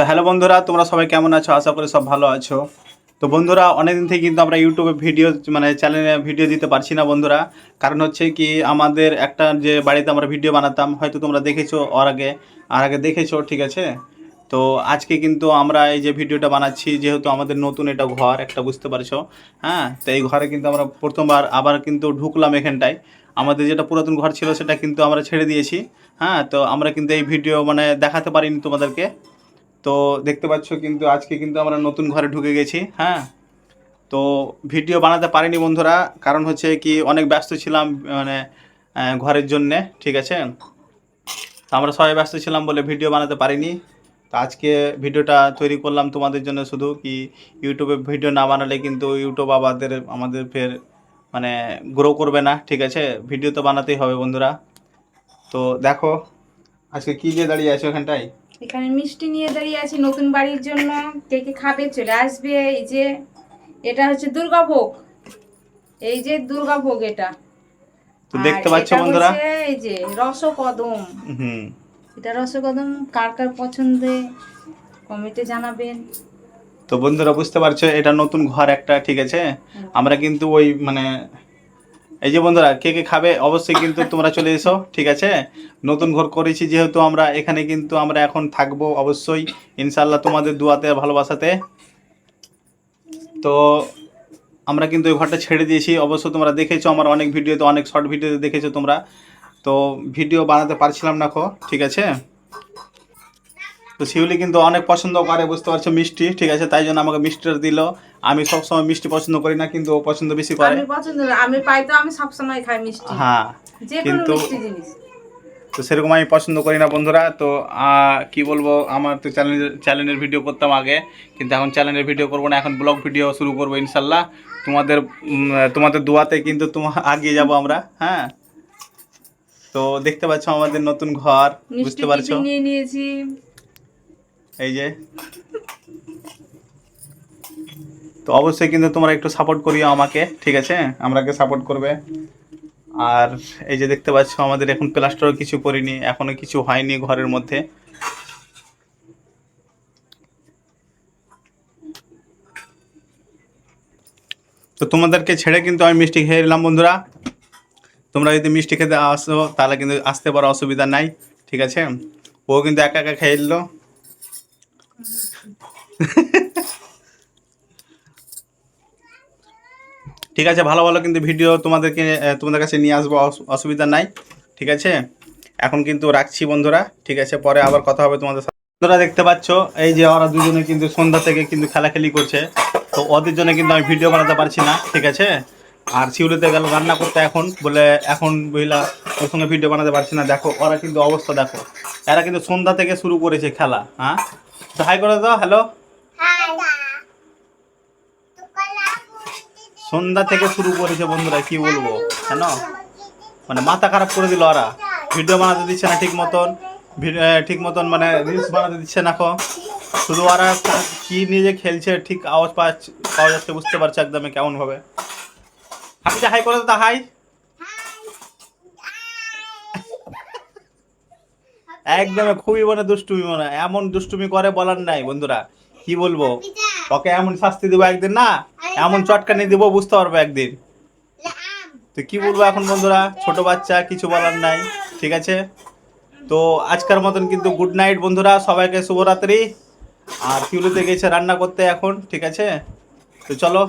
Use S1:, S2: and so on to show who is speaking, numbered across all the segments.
S1: তো হ্যালো বন্ধুরা, তোমরা সবাই কেমন আছো? আশা করি সব ভালো আছো। তো বন্ধুরা, অনেকদিন থেকে কিন্তু আমরা ইউটিউবে ভিডিও মানে চ্যানেলে ভিডিও দিতে পারছি না বন্ধুরা। কারণ হচ্ছে কি, আমাদের একটা যে বাড়িতে আমরা ভিডিও বানাতাম, হয়তো তোমরা দেখেছ ওর আগে। আর আগে দেখেছ, ঠিক আছে? তো আজকে কিন্তু আমরা এই যে ভিডিওটা বানাচ্ছি, যেহেতু আমাদের নতুন এটা ঘর, একটা বুঝতে পারছ? হ্যাঁ তো এই ঘরে কিন্তু আমরা প্রথমবার আবার কিন্তু ঢুকলাম এখানটায়। আমাদের যেটা পুরাতন ঘর ছিল, সেটা কিন্তু আমরা ছেড়ে দিয়েছি। হ্যাঁ তো আমরা কিন্তু এই ভিডিও মানে দেখাতে পারিনি তোমাদেরকে। তো দেখতে পাচ্ছ কিন্তু আজকে কিন্তু আমরা নতুন ঘরে ঢুকে গেছি হ্যাঁ? তো ভিডিও বানাতে পারিনি বন্ধুরা, কারণ হচ্ছে কি অনেক ব্যস্ত ছিলাম মানে ঘরের জন্যে, ঠিক আছে? তো আমরা সবাই ব্যস্ত ছিলাম বলে ভিডিও বানাতে পারিনি। তো আজকে ভিডিওটা তৈরি করলাম তোমাদের জন্য শুধু কি ইউটিউবে ভিডিও না বানালে কিন্তু ইউটিউব আমাদের আমাদের ফের মানে গ্রো করবে না, ঠিক আছে? ভিডিও তো বানাতেই হবে বন্ধুরা। তো দেখো, আজকে কী দিয়ে দাঁড়িয়ে আছো ওখানটায়
S2: এখানে মিষ্টি নিয়ে দাঁড়িয়ে আছি নতুন বাড়ির জন্য। কে কে খাবে চলে আসবে। এই যে এটা হচ্ছে দুর্গাভোগ। এই যে দুর্গাভোগ এটা।
S1: তো দেখতে পাচ্ছ বন্ধুরা?
S2: এই যে রসকদম
S1: হুম।
S2: এটা রসকদম কার কার পছন্দে? কমেন্টে জানাবেন।
S1: তো বন্ধুরা বুঝতে পারছ এটা নতুন ঘর একটা ঠিক আছে? আমরা কিন্তু ওই মানে এই যে বন্ধুরা, কে কে খাবে অবশ্যই কিন্তু তোমরা চলে এসো, ঠিক আছে? নতুন ঘর করেছি যেহেতু আমরা, এখানে কিন্তু আমরা এখন থাকব অবশ্যই ইনশাল্লাহ তোমাদের দুয়াতে ভালোবাসাতে। তো আমরা কিন্তু ওই ঘরটা ছেড়ে দিয়েছি অবশ্য তোমরা দেখেছ আমার অনেক ভিডিওতে, অনেক শর্ট ভিডিওতে দেখেছ তোমরা। তো ভিডিও বানাতে পারছিলাম না খো ঠিক আছে? তো শিউলি কিন্তু অনেক পছন্দ করে বুঝতে পারছ? মিষ্টি ঠিক আছে? তাই জন্য আমাকে মিষ্টিটা দিল। আমি সবসময় মিষ্টি পছন্দ করি না কিন্তু ও পছন্দ বেশি করে।
S2: আমি পছন্দ আমি পাই তো আমি সবসময় খাই মিষ্টি।
S1: হ্যাঁ কিন্তু তো সেরকম আমি পছন্দ করি না বন্ধুরা। তো কি বলব? আমার তো চ্যানেল চ্যানেলের ভিডিও করতাম আগে কিন্তু এখন চ্যানেলের ভিডিও করব না এখন ব্লগ ভিডিও শুরু করব ইনশাল্লাহ তোমাদের তোমাদের দোয়াতে কিন্তু তোমার আগিয়ে যাব আমরা হ্যাঁ? তো দেখতে পাচ্ছ আমাদের নতুন ঘর বুঝতে পারছ?
S2: নিয়ে নিয়েছি।
S1: এই যে। তো অবশ্যই কিন্তু তোমরা একটু সাপোর্ট করিও আমাকে, ঠিক আছে? আমরাকে সাপোর্ট করবে? আর এই যে দেখতে পাচ্ছ, আমাদের এখন প্লাস্টারও কিছু করিনি এখনও কিছু হয়নি ঘরের মধ্যে। তো তোমাদেরকে ছেড়ে কিন্তু আমি মিষ্টি খেয়ে নিলাম, বন্ধুরা। তোমরা যদি মিষ্টি খেতে আসো, তাহলে কিন্তু আসতে পারো, অসুবিধা নাই, ঠিক আছে? ও কিন্তু একা একা খেয়ে নিলো। ঠিক আছে, ভালো ভালো কিন্তু ভিডিও তোমাদেরকে তোমাদের কাছে নিয়ে আসব, অসু- অসুবিধা নাই, ঠিক আছে? এখন কিন্তু রাখছি বন্ধুরা, ঠিক আছে? পরে আবার কথা হবে তোমাদের বন্ধুরা দেখতে পাচ্ছ, এই যে ওরা দুজনে কিন্তু সন্ধ্যা থেকে কিন্তু খেলাখেলি করছে। তো ওদের জন্য কিন্তু আমি ভিডিও বানাতে পারছি না, ঠিক আছে? আর শিউলিতে গেল রান্না করতে এখন, বলে এখন বুঝলা ওর সঙ্গে ভিডিও বানাতে পারছি না। দেখো, ওরা কিন্তু অবস্থা দেখো। এরা কিন্তু সন্ধ্যা থেকে শুরু করেছে খেলা হ্যাঁ? তো হাই করে দাও হ্যালো সন্ধ্যা থেকে শুরু করেছে বন্ধুরা কি বলব? কেন? মানে মাথা খারাপ করে দিল ওরা। ভিডিও বানাতে দিচ্ছে না ঠিক মতন। ঠিক মতন মানে রিলস বানাতে দিচ্ছে না শুধু ওরা কি নিয়ে যে খেলছে ঠিক আওয়াজ পাওয়া যাচ্ছে বুঝতে পারছে একদমই কেমন ভাবে আমি যে হাই করে দাও হাই একদম খুবই মানে দুষ্টুমি মনে। এমন দুষ্টুমি করে বলার নাই বন্ধুরা। কি বলব? ওকে এমন শাস্তি দেবো একদিন না? এমন চটকানি দেবো বুঝতে পারবে একদিন। তো কি বলব এখন বন্ধুরা? ছোট বাচ্চা, কিছু বলার নাই, ঠিক আছে? তো আজকের মতন কিন্তু গুড নাইট বন্ধুরা, সবাইকে শুভরাত্রি। আর ফিউলিতে গেছে রান্না করতে এখন, ঠিক আছে? তো চলো,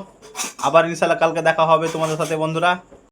S1: আবার ইনশাল্লাহ কালকে দেখা হবে তোমাদের সাথে বন্ধুরা।